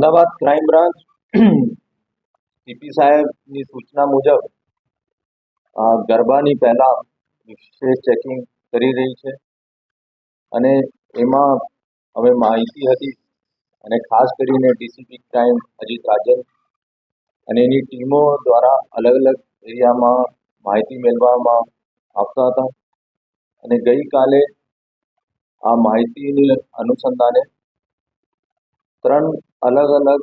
Ahmedabad crime branch CP સાહેબની સૂચના મુજબ ગરબાની પહેલા વિશેષ ચેકિંગ કરી રહી છે અને એમાં હવે માહિતી હતી અને ખાસ કરીને ડીસીપી ક્રાઇમ અજીત રાજન અને એની ટીમો દ્વારા અલગ અલગ એરિયામાં માહિતી મેળવવામાં આવતા હતા અને ગઈકાલે આ માહિતીની અનુસંધાને ત્રણ અલગ અલગ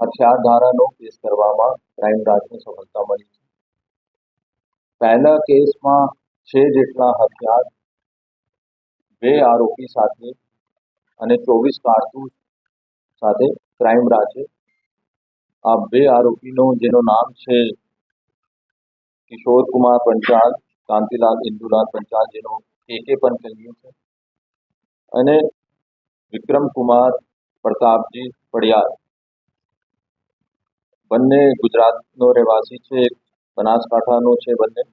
હથિયાર ધારાનો કેસ કરવામાં ક્રાઇમ બ્રાન્ચને સફળતા મળી છે. પહેલા કેસમાં છે જેટલા હથિયાર, બે આરોપી સાથે અને ચોવીસ કારતૂસ સાથે ક્રાઇમ બ્રાન્ચે આ બે આરોપીનો, જેનું નામ છે કિશોર કુમાર પંચાલ, કાંતિલાલ ઇન્દુલાલ પંચાલ, જેનો કે પણ કહીએ છે. અને વિક્રમ કુમાર પ્રતાપજી પડિયાર. બંને ગુજરાતનો રહેવાસી છે બનાસકાંઠાનો છે બંને.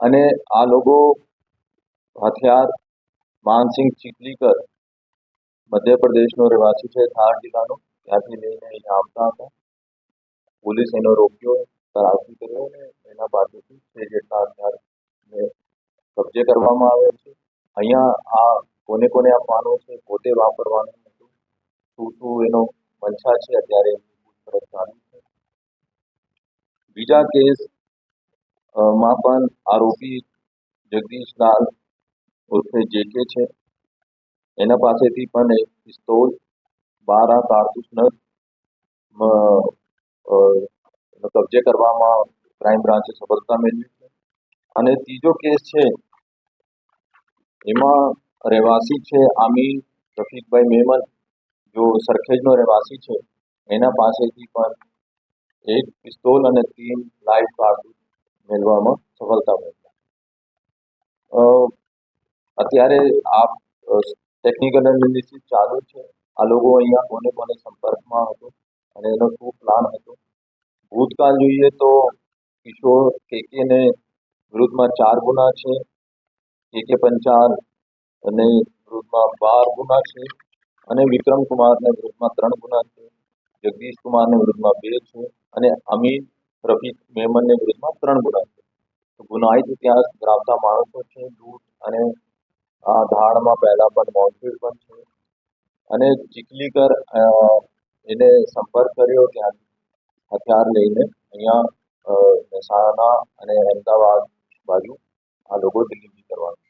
અને આ લોકો હથિયાર, માનસિંહ ચીખલીકર, મધ્યપ્રદેશનો રહેવાસી છે ધાર જિલ્લાનો. ત્યાંથી લઈને અહીંયા આવતા હતા. પોલીસ એનો રોક્યો, તલાશી કર્યો અને એના પાસેથી છે જેટલા હથિયાર કબજે કરવામાં આવે છે. અહીંયા આ કોને કોને આપવાનો છે, પોતે વાપરવાનું હતું શું શું એનો મંશા છે, અત્યારે પૂછપરછ ચાલુ છે. બીજા કેસમાં પણ આરોપી જગદીશલાલ ઉર્ફે જેકે છે. એના પાસેથી પણ એક પિસ્તોલ, બાર કારતૂસ નગ કબજે કરવામાં ક્રાઇમ બ્રાન્ચે સફળતા મેળવી છે. અને ત્રીજો કેસ છે, એમાં રહેવાસી છે, આમીર, રફીકભાઈ મેમન, જો સરખેજનો રહેવાસી છે, એના પાસેથી પણ એક પિસ્તોલ અને તીન લાઈવ કારતૂસ મેળવવામાં સફળતા મળી. અત્યારે આ ટેકનિકલ એનાલિસિસ ચાલુ છે. આ લોકો અહીંયા કોને કોને સંપર્કમાં હતો અને એનો શું પ્લાન હતો. ભૂતકાળ જોઈએ તો કિશોર, કેકેને વિરુદ્ધમાં ચાર ગુના છે. કે પંચાલ અને વિરુદ્ધમાં બાર ગુના છે અને વિક્રમ કુમારને વિરુદ્ધમાં ત્રણ ગુના છે, જગદીશ કુમારને વિરુદ્ધમાં બે છે અને અમીન રફીક મેમનને વિરુદ્ધમાં ત્રણ ગુના છે. તો ગુનાહિત ઇતિહાસ ધરાવતા માણસો છે, લૂંટ અને આ ધાડમાં પહેલા પણ મોડફીડ પણ છે. અને ચીખલીકર એને સંપર્ક કર્યો ત્યાં હથિયાર લઈને અહીંયા મહેસાણા અને અમદાવાદ બાજુ આ લોકો ડિલિવરી કરવાનું.